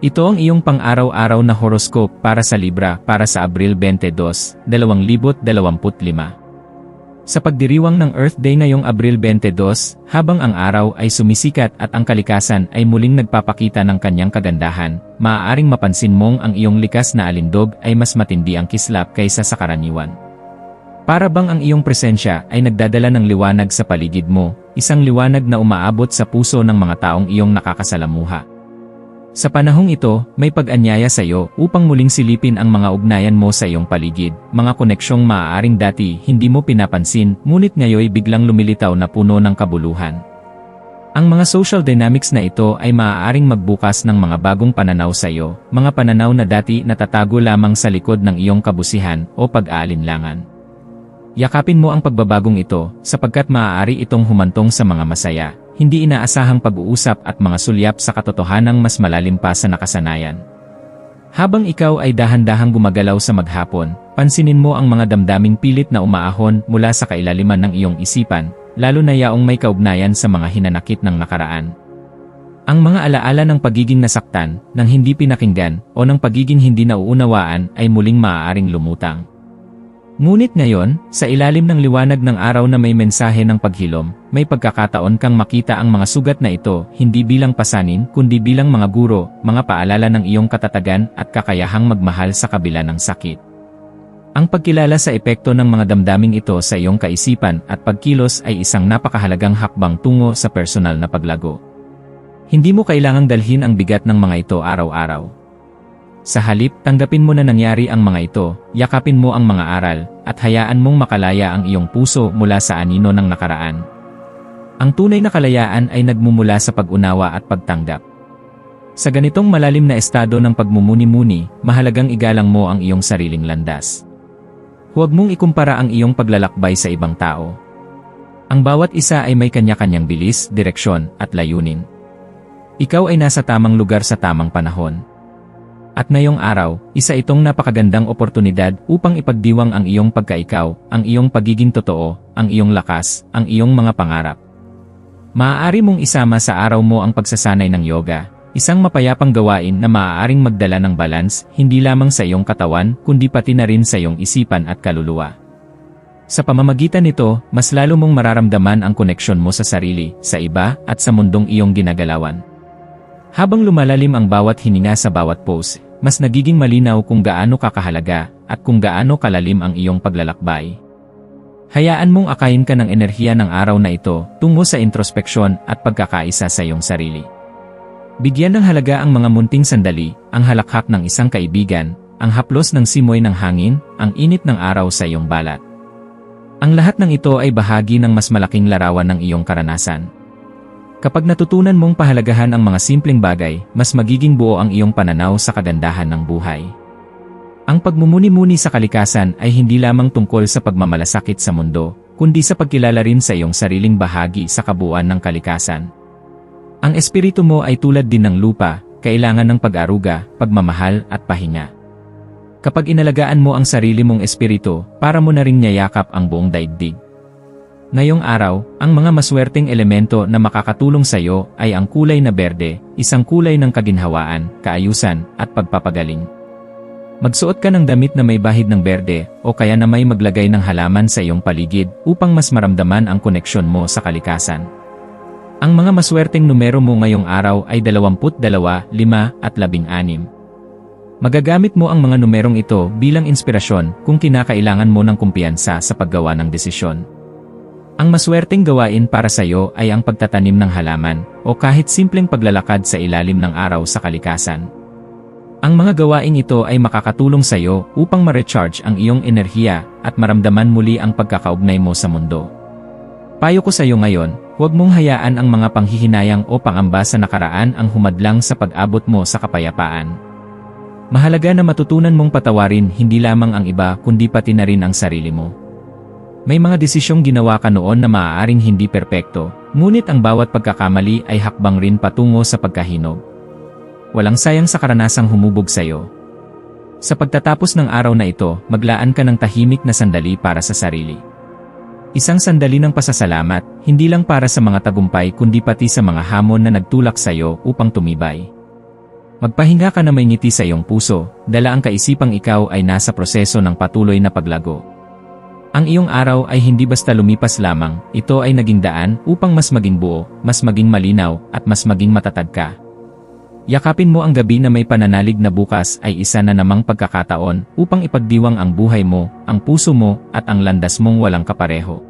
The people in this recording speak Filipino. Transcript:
Ito ang iyong pang-araw-araw na horoscope para sa Libra para sa Abril 22, 2025. Sa pagdiriwang ng Earth Day ngayong Abril 22, habang ang araw ay sumisikat at ang kalikasan ay muling nagpapakita ng kanyang kagandahan, maaaring mapansin mong ang iyong likas na alindog ay mas matindi ang kislap kaysa sa karaniwan. Para bang ang iyong presensya ay nagdadala ng liwanag sa paligid mo, isang liwanag na umaabot sa puso ng mga taong iyong nakakasalamuha. Sa panahong ito, may pag-anyaya sa iyo upang muling silipin ang mga ugnayan mo sa iyong paligid, mga koneksyong maaaring dati hindi mo pinapansin, ngunit ngayoy biglang lumilitaw na puno ng kabuluhan. Ang mga social dynamics na ito ay maaaring magbukas ng mga bagong pananaw sa iyo, mga pananaw na dati natatago lamang sa likod ng iyong kabusihan o pag-aalinlangan. Yakapin mo ang pagbabagong ito, sapagkat maaari itong humantong sa mga masaya, hindi inaasahang pag-uusap at mga sulyap sa katotohanang mas malalim pa sa nakasanayan. Habang ikaw ay dahan-dahang gumagalaw sa maghapon, pansinin mo ang mga damdaming pilit na umaahon mula sa kailaliman ng iyong isipan, lalo na yaong may kaugnayan sa mga hinanakit ng nakaraan. Ang mga alaala ng pagiging nasaktan, ng hindi pinakinggan, o ng pagiging hindi nauunawaan ay muling maaaring lumutang. Ngunit ngayon, sa ilalim ng liwanag ng araw na may mensahe ng paghilom, may pagkakataon kang makita ang mga sugat na ito, hindi bilang pasanin, kundi bilang mga guro, mga paalala ng iyong katatagan at kakayahang magmahal sa kabila ng sakit. Ang pagkilala sa epekto ng mga damdaming ito sa iyong kaisipan at pagkilos ay isang napakahalagang hakbang tungo sa personal na paglago. Hindi mo kailangang dalhin ang bigat ng mga ito araw-araw. Sa halip, tanggapin mo na nangyari ang mga ito, yakapin mo ang mga aral, at hayaan mong makalaya ang iyong puso mula sa anino ng nakaraan. Ang tunay na kalayaan ay nagmumula sa pag-unawa at pagtanggap. Sa ganitong malalim na estado ng pagmumuni-muni, mahalagang igalang mo ang iyong sariling landas. Huwag mong ikumpara ang iyong paglalakbay sa ibang tao. Ang bawat isa ay may kanya-kanyang bilis, direksyon, at layunin. Ikaw ay nasa tamang lugar sa tamang panahon. At ngayong araw, isa itong napakagandang oportunidad upang ipagdiwang ang iyong pagkaikaw, ang iyong pagiging totoo, ang iyong lakas, ang iyong mga pangarap. Maaari mong isama sa araw mo ang pagsasanay ng yoga, isang mapayapang gawain na maaaring magdala ng balance hindi lamang sa iyong katawan kundi pati na rin sa iyong isipan at kaluluwa. Sa pamamagitan nito, mas lalo mong mararamdaman ang koneksyon mo sa sarili, sa iba, at sa mundong iyong ginagalawan. Habang lumalalim ang bawat hininga sa bawat pose, mas nagiging malinaw kung gaano kakahalaga at kung gaano kalalim ang iyong paglalakbay. Hayaan mong akayin ka ng enerhiya ng araw na ito tungo sa introspeksyon at pagkakaisa sa iyong sarili. Bigyan ng halaga ang mga munting sandali, ang halakhak ng isang kaibigan, ang haplos ng simoy ng hangin, ang init ng araw sa iyong balat. Ang lahat ng ito ay bahagi ng mas malaking larawan ng iyong karanasan. Kapag natutunan mong pahalagahan ang mga simpleng bagay, mas magiging buo ang iyong pananaw sa kagandahan ng buhay. Ang pagmumuni-muni sa kalikasan ay hindi lamang tungkol sa pagmamalasakit sa mundo, kundi sa pagkilala rin sa iyong sariling bahagi sa kabuuan ng kalikasan. Ang espiritu mo ay tulad din ng lupa, kailangan ng pag-aruga, pagmamahal at pahinga. Kapag inalagaan mo ang sarili mong espiritu, para mo na rin niyayakap ang buong daigdig. Ngayong araw, ang mga maswerteng elemento na makakatulong sa iyo ay ang kulay na berde, isang kulay ng kaginhawaan, kaayusan, at pagpapagaling. Magsuot ka ng damit na may bahid ng berde o kaya na may maglagay ng halaman sa iyong paligid upang mas maramdaman ang koneksyon mo sa kalikasan. Ang mga maswerteng numero mo ngayong araw ay 22, 5 at 16. Magagamit mo ang mga numerong ito bilang inspirasyon kung kinakailangan mo ng kumpiyansa sa paggawa ng desisyon. Ang maswerteng gawain para sa iyo ay ang pagtatanim ng halaman o kahit simpleng paglalakad sa ilalim ng araw sa kalikasan. Ang mga gawaing ito ay makakatulong sa iyo upang ma-recharge ang iyong enerhiya at maramdaman muli ang pagkakaugnay mo sa mundo. Payo ko sa iyo ngayon, Huwag mong hayaan ang mga panghihinayang o pangamba sa nakaraan ang humadlang sa pag-abot mo sa kapayapaan. Mahalaga na matutunan mong patawarin hindi lamang ang iba kundi pati na rin ang sarili mo. May mga desisyong ginawa ka noon na maaaring hindi perpekto, ngunit ang bawat pagkakamali ay hakbang rin patungo sa pagkahinog. Walang sayang sa karanasang humubog sa'yo. Sa pagtatapos ng araw na ito, maglaan ka ng tahimik na sandali para sa sarili. Isang sandali ng pasasalamat, hindi lang para sa mga tagumpay kundi pati sa mga hamon na nagtulak sa iyo upang tumibay. Magpahinga ka na may ngiti sa iyong puso, dala ang kaisipang ikaw ay nasa proseso ng patuloy na paglago. Ang iyong araw ay hindi basta lumipas lamang, ito ay naging daan upang mas maging buo, mas maging malinaw, at mas maging matatag ka. Yakapin mo ang gabi na may pananalig na bukas ay isa na namang pagkakataon upang ipagdiwang ang buhay mo, ang puso mo, at ang landas mong walang kapareho.